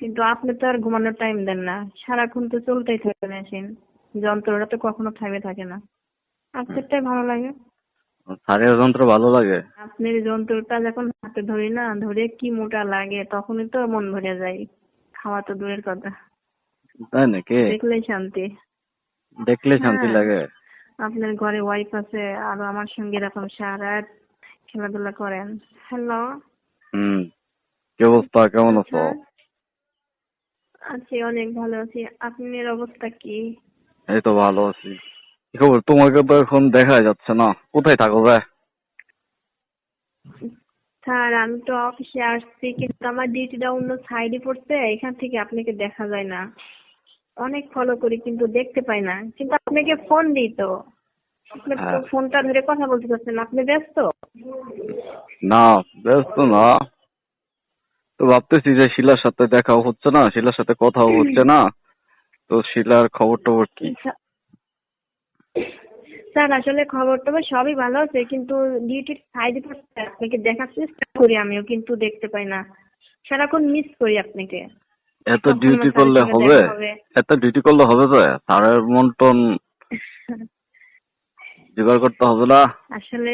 কিন্তু আপনি তো আর ঘুমানোর টাইম দেন না। সারাক্ষণ তো চলতেই থাকে মেশিন যন্ত্রটা তো কখনো থামে থাকে না। আপনারটাই ভালো লাগে। স্যারের যন্ত্র ভালো লাগে? আপনার যন্ত্রটা যখন হাতে ধরি না ধরে কি মোটা লাগে তখনই তো মন ভরে যায়। খাওয়া তো দূরের কথা। তাই নাকি? দেখলেই শান্তি। দেখলে শান্তি হ্যাঁ। লাগে। আপনার ঘরে ওয়াইফ আছে আর আমার সঙ্গে এরকম সারা খেলাধুলা করেন। হ্যালো হুম। কি অবস্থা? কেমন আছো? আছি অনেক ভালো আছি। আপনার অবস্থা কি? এই তো ভালো আছি। কি খবর? তোমাকে তো এখন দেখা যাচ্ছে না। কোথায় থাকো ভাই স্যার আমি তো অফিসে আসছি কিন্তু আমার ডিউটিটা অন্য সাইডে পড়ছে এখান থেকে আপনাকে দেখা যায় না। অনেক ফলো করি কিন্তু দেখতে পাই না। কিন্তু আপনাকে ফোন দিই তো। আপনি তো হ্যাঁ। ফোনটা ধরে কথা বলতে পারছেন আপনি ব্যস্ত? না ব্যস্ত না। তো ভাবতেছি যে শিলার সাথে দেখাও হচ্ছে না শিলার সাথে কথাও হচ্ছে না। তো শিলার খবর টবর কি? স্যার- স্যার আসলে খবর টবর সবই ভালো আছে কিন্তু ডিউটির সাইডে পড়ছে আপনাকে দেখার চেষ্টা করি আমিও কিন্তু দেখতে পাই না। সারাক্ষণ মিস করি আপনাকে। এত ডিউটি করলে হবে? হবে? এত ডিউটি করলে হবে তো স্যারের মন টন জোগাড় করতে হবে না? আসলে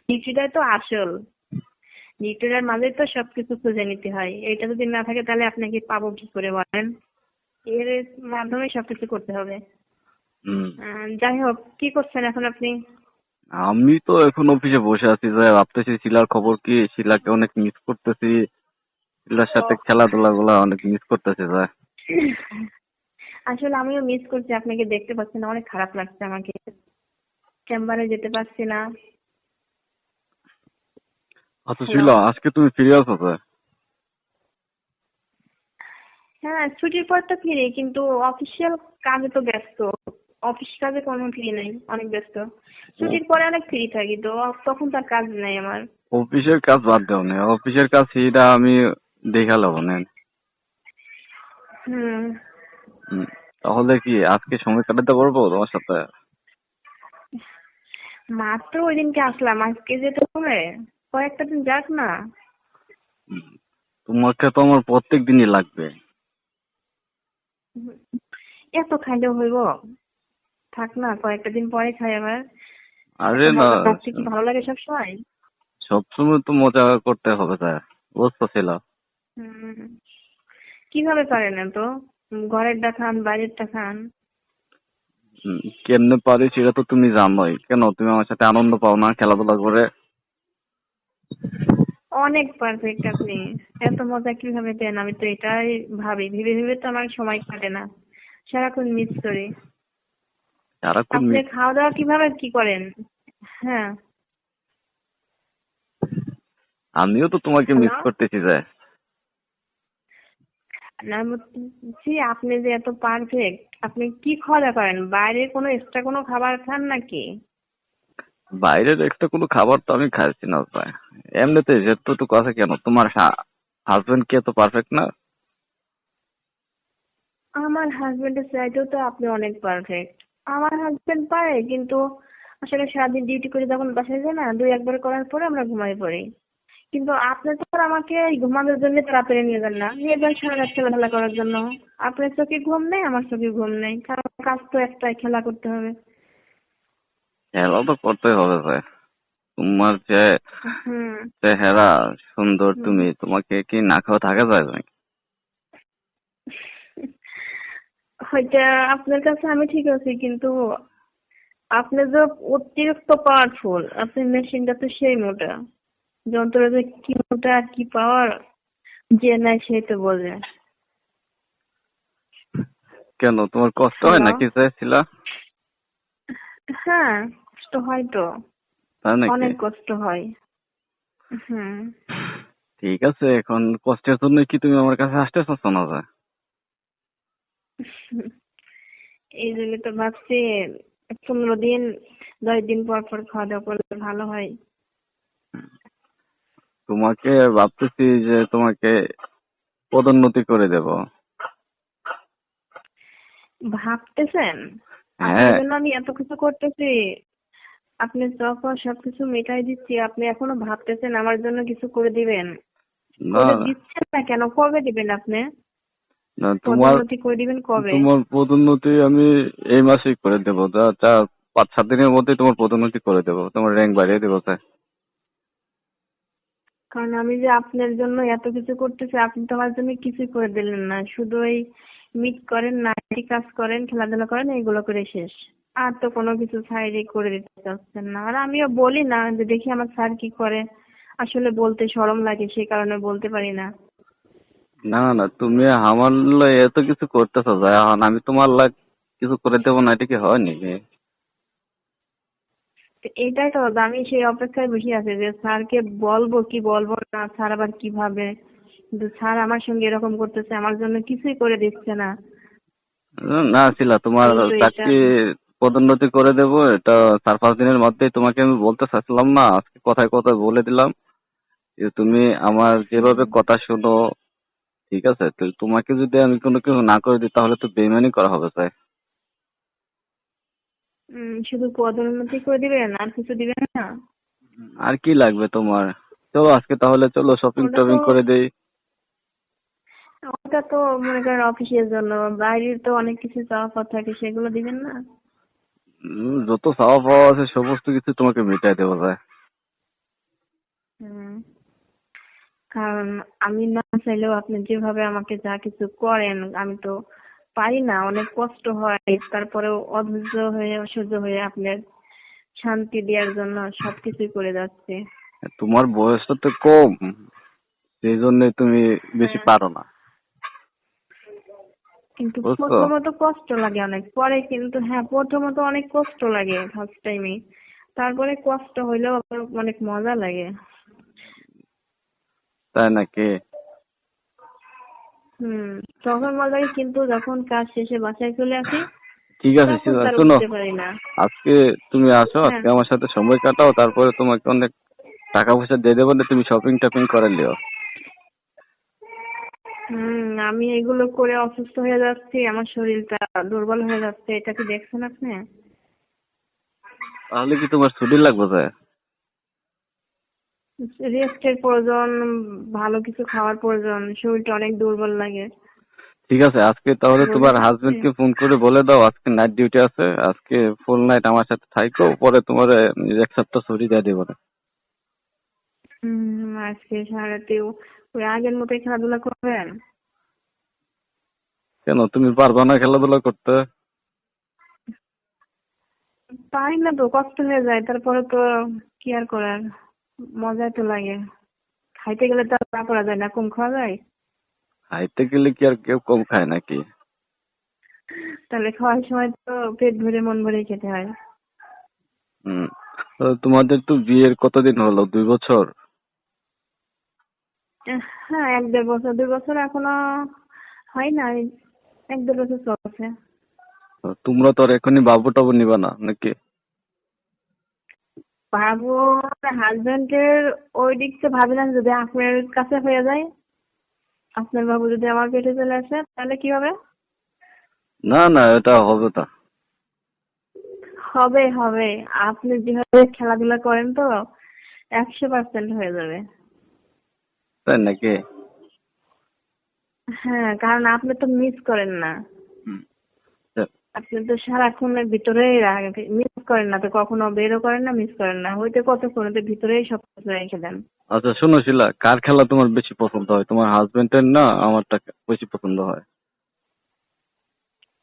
ডিউটিটাই তো আসল। ডিউটিটার মাঝে তো সবকিছু খুঁজে নিতে হয়। এটা যদি না থাকে তাহলে আপনাকে পাবো কি করে বলেন? এর মাধ্যমে সবকিছু করতে হবে। যাই হোক কি করছেন এখন আপনি? আমি তো এখন অফিসে বসে আছি যে ভাবতেছি শিলার খবর কি? শিলাকে অনেক মিস করতেছি। শিলার সাথে খেলাধুলা গুলা অনেক মিস করতেছি যে আসলে আমিও মিস করছি আপনাকে দেখতে পাচ্ছি না অনেক খারাপ লাগছে আমাকে। চেম্বারে যেতে পারছি না। আচ্ছা শিলা আজকে তুমি ফিরে তো? হ্যাঁ ছুটির পর তো ফিরি কিন্তু অফিসিয়াল কাজে তো ব্যস্ত। অফিস কাজে কোনো ফ্রি নেই অনেক ব্যস্ত। ছুটির পরে অনেক ফ্রি থাকি তো তখন তার কাজ নেই আমার। অফিসের কাজ বাদ দাও না অফিসের কাজ সেটা আমি দেখা লব না হুম। হুম, তাহলে কি আজকে সময় কাটাতে পারব তোমার সাথে? মাত্র ওই দিনকে আসলাম আজকে যেতে হবে? কয়েকটা দিন যাক না। তোমাকে তো আমার প্রত্যেক দিনই লাগবে। এত খাইলেও হইব। থাক না কয়েকটা দিন পরে খাই আবার। আরে না ভালো লাগে সব সময় সবসময় তো মজা করতে হবে তাই বুঝতে ছিল। কীভাবে পারেন এত? ঘরেরটা খান বাইরেরটা খান। কেমনে পারি সেটা তো তুমি জানোই। কেন তুমি আমার সাথে আনন্দ পাও না খেলাধুলা করে? অনেক পারফেক্ট আপনি। এত মজা কীভাবে দেন? আমি তো এটাই ভাবি। ভেবে ভেবে তো আমার সময় কাটে না। সারাক্ষণ মিস করি। আপনি খাওয়া দাওয়া কীভাবে কি করেন? হ্যাঁ। আমিও তো তোমাকে মিস করতেছি যে না বলছি আপনি যে এত পারফেক্ট আপনি কি খাওয়া দাওয়া করেন? বাইরে কোনো এক্সট্রা কোনো খাবার খান নাকি? বাইরের একটা কোনো খাবার তো আমি খাইছি না ভাই। এমনিতে যেতটুকু আছে কেন? তোমার হাজবেন্ড কি এত পারফেক্ট না? আমার হাজবেন্ডের চাইতেও তো আপনি অনেক পারফেক্ট আমার হাজবেন্ড পারে, কিন্তু আসলে সারাদিন ডিউটি করে যখন বাসায় যায় না, দুই একবার করার পরে আমরা ঘুমাই পড়ি। কিন্তু আপনি তো আমাকে ঘুমানোর জন্য তাড়াতাড়ি নিয়ে যান না। নিয়ে যান সারা রাত খেলাধুলা করার জন্য। আপনার চোখে ঘুম নেই, আমার চোখে ঘুম নেই। কারণ কাজ তো একটাই, খেলা করতে হবে। খেলা তো করতে হবে ভাই। তোমার যে চেহারা সুন্দর তুমি তোমাকে কি না খাওয়া থাকা যায় নাকি? ওইটা আপনার কাছে আমি ঠিক আছি কিন্তু আপনি যে অতিরিক্ত পাওয়ারফুল আপনার মেশিনটা তো সেই মোটা। যন্ত্র যে কি মোটা আর কি পাওয়ার যে নাই সেই তো বোঝে কেন তোমার কষ্ট হয়? নাকি চাইছিলা? হ্যাঁ। কষ্ট হয় তো। অনেক কষ্ট হয়। হুম। ঠিক আছে এখন কষ্টের জন্য কি তুমি আমার কাছে আসতেছো যায়। এই জন্য তো ভাবছি পনেরো দিন দশ দিন পর পর খাওয়া দাওয়া করলে ভালো হয়। তোমাকে ভাবতেছি যে তোমাকে পদোন্নতি করে দেব। ভাবতেছেন? হ্যাঁ। জন্য আমি এত কিছু করতেছি। আপনি যখন সবকিছু মেটাই দিচ্ছি আপনি এখনও ভাবতেছেন আমার জন্য কিছু করে দিবেন? না। দিচ্ছেন না কেন? কবে দিবেন আপনি? না তোমার করে দিবেন কবে? তোমার পদোন্নতি আমি এই মাসেই করে দেবো। যা যা পাঁচ সাত দিনের মধ্যে তোমার পদোন্নতি করে দেবো। তোমার র্যাঙ্ক বাড়িয়ে দেবো স্যার। কারণ আমি যে আপনার জন্য এত কিছু করতেছি আপনি তো আমার জন্য কিছুই করে দিলেন না। শুধু এই মিট করেন নাইটি কাজ করেন খেলাধুলা করেন এইগুলো করে শেষ। আর তো কোনো কিছু সাইডে করে দিতে চাচ্ছেন না। আর আমিও বলি না যে দেখি আমার স্যার কি করে। আসলে বলতে শরম লাগে সেই কারণে বলতে পারি না। না না তুমি আমার এত কিছু করতেছো যা এখন আমি তোমার লাই কিছু করে দেবো না এটা কি হয় নাকি? তো এটাই তো আমি সেই অপেক্ষায় বসে আছি যে স্যারকে বলব কি বলব না স্যার আবার কীভাবে? কিন্তু স্যার আমার সঙ্গে এরকম করতেছে আমার জন্য কিছুই করে দিচ্ছে না। না শিলা তোমার। চাকরি পদোন্নতি করে দেবো এটা চার পাঁচ দিনের মধ্যে তোমাকে আমি বলতে চাচ্ছিলাম না আজকে কথায় কথায় বলে দিলাম যে তুমি আমার যেভাবে কথা শোনো ঠিক আছে? তোমাকে যদি আমি কোনো কিছু না করে দিই তাহলে তো বেইমানি করা হবে স্যার। শুধু পদোন্নতি করে দিবেন আর কিছু দিবেন না? আর কি লাগবে তোমার? চলো আজকে তাহলে চলো শপিং টপিং করে দেই। ওটা তো মনে করেন অফিসের জন্য বাইরের তো অনেক কিছু চাওয়া থাকে সেগুলো দিবেন না? যত চাওয়া পাওয়া আছে সমস্ত কিছু তোমাকে মিটাই দেবো স্যার হুম। কারণ আমি না চাইলেও আপনি যেভাবে আমাকে যা কিছু করেন আমি তো পারি না। অনেক কষ্ট হয়। তারপরেও অধৈর্য হয়ে অসহ্য হয়ে আপনার শান্তি দেওয়ার জন্য সবকিছুই করে যাচ্ছে। তোমার বয়সটা তো কম। সেই জন্যই তুমি বেশি হ্যাঁ। পারো না। কিন্তু? প্রথমত কষ্ট লাগে অনেক। পরে কিন্তু হ্যাঁ প্রথমত অনেক কষ্ট লাগে ফার্স্ট টাইমে তারপরে কষ্ট হইলেও আবার অনেক মজা লাগে। তাই নাকি? হুম তখন মজা লাগে কিন্তু যখন কাজ শেষে বাসায় চলে আসি ঠিক আছে শোনো। আজকে তুমি আসো হ্যাঁ। আজকে আমার সাথে সময় কাটাও তারপরে তোমাকে অনেক টাকা পয়সা দিয়ে দেবো তুমি শপিং টপিং করে লিও হুম আমি এগুলো করে অসুস্থ হয়ে যাচ্ছি আমার শরীরটা দুর্বল হয়ে যাচ্ছে এটা কি দেখছেন আপনি? তাহলে কি তোমার ছুটি লাগবে স্যার? রেস্টের প্রয়োজন ভালো কিছু খাওয়ার প্রয়োজন শরীরটা অনেক দুর্বল লাগে। ঠিক আছে আজকে তাহলে তোমার দিচ্ছি। হাজবেন্ড কে ফোন করে বলে দাও আজকে নাইট ডিউটি আছে আজকে ফুল নাইট আমার সাথে থাইকো পরে তোমার এক সপ্তাহ ছুটি দিয়ে দেবো না। আজকে সারাতেও ওই আগের মতোই খেলাধুলা করবেন? কেন? তুমি পারবা না খেলাধুলা করতে? পারি না তো কষ্ট হয়ে যায়। তারপরে তো কি আর করার? মজা তো লাগে। খাইতে গেলে তো না করা যায় না কম খাওয়া যায়? খাইতে গেলে কি আর কেউ কম খায় নাকি? তাহলে খাওয়ার সময় তো পেট ভরে মন ভরে খেতে হয়। হুম। তোমাদের তো বিয়ের কতদিন হলো? দুই বছর? হ্যাঁ এক দেড় বছর। দুই বছর এখনও হয় না এক দেড় বছর চলছে তোমরা তো আর এখনই বাবু টাবু নিবা না নাকি? বাবু হাজবেন্ডের ওই দিক থেকে ভাবলাম যদি আপনার কাছে হয়ে যায়। আপনার বাবু যদি আমার পেটে চলে আসে তাহলে কি হবে? না না এটা হবে না। হবে হবে। আপনি যেভাবে খেলাধুলা করেন তো একশো পার্সেন্ট হয়ে যাবে। তাই নাকি? হ্যাঁ কারণ আপনি তো মিস করেন না। আপনি তো সারাক্ষণের ভিতরেই মিস করেন না তো কখনো বেরও করেন না মিস করেন না। হয়তো কতক্ষণ তো ভিতরেই সব কিছু রেখে দেন? আচ্ছা শোনো শিলা কার খেলা তোমার বেশি পছন্দ হয়? তোমার হাজবেন্ডের না আমারটা বেশি পছন্দ হয়?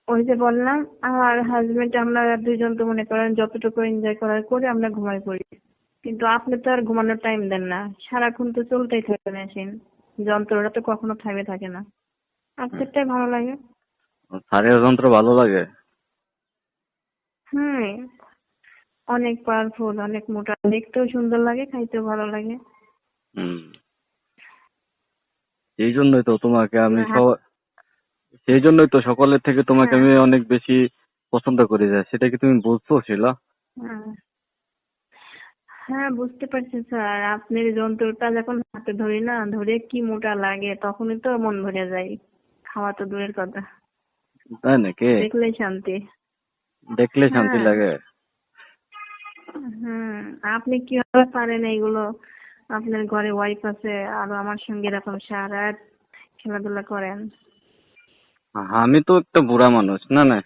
ওই যে বললাম আমার হাজবেন্ড আমরা দুইজন তো মনে করেন যতটুকু এনজয় করার করে আমরা ঘুমাই পড়ি। কিন্তু আপনি তো আর ঘুমানোর টাইম দেন না। সারাক্ষণ তো চলতেই থাকে মেশিন যন্ত্রটা তো কখনো থামে থাকে না। আপনারটাই ভালো লাগে। যন্ত্র ভালো লাগে? হুম অনেক পাওয়ারফুল অনেক মোটা। দেখতেও সুন্দর লাগে খাইতেও ভালো লাগে। হুম। এই জন্যই তো তোমাকে আমি হ্যাঁ। সব সেই জন্যই তো সকলের থেকে তোমাকে হ্যাঁ। আমি অনেক বেশি পছন্দ করি যায় সেটা কি তুমি বুঝছ শিলা? হ্যাঁ। বুঝতে পারছি স্যার। আপনার যন্ত্রটা যখন হাতে ধরি না ধরে কি মোটা লাগে তখনই তো মন ভরে যায়। খাওয়া তো দূরের কথা। তাই নাকি? দেখলেই শান্তি। দেখলে শান্তি হ্যাঁ। লাগে। হুম আপনি কীভাবে পারেন এইগুলো? আপনার ঘরে ওয়াইফ আছে আর আমার সঙ্গে এরকম সারারাত খেলাধুলা করেন। আমি তো একটা বুড়া মানুষ না না।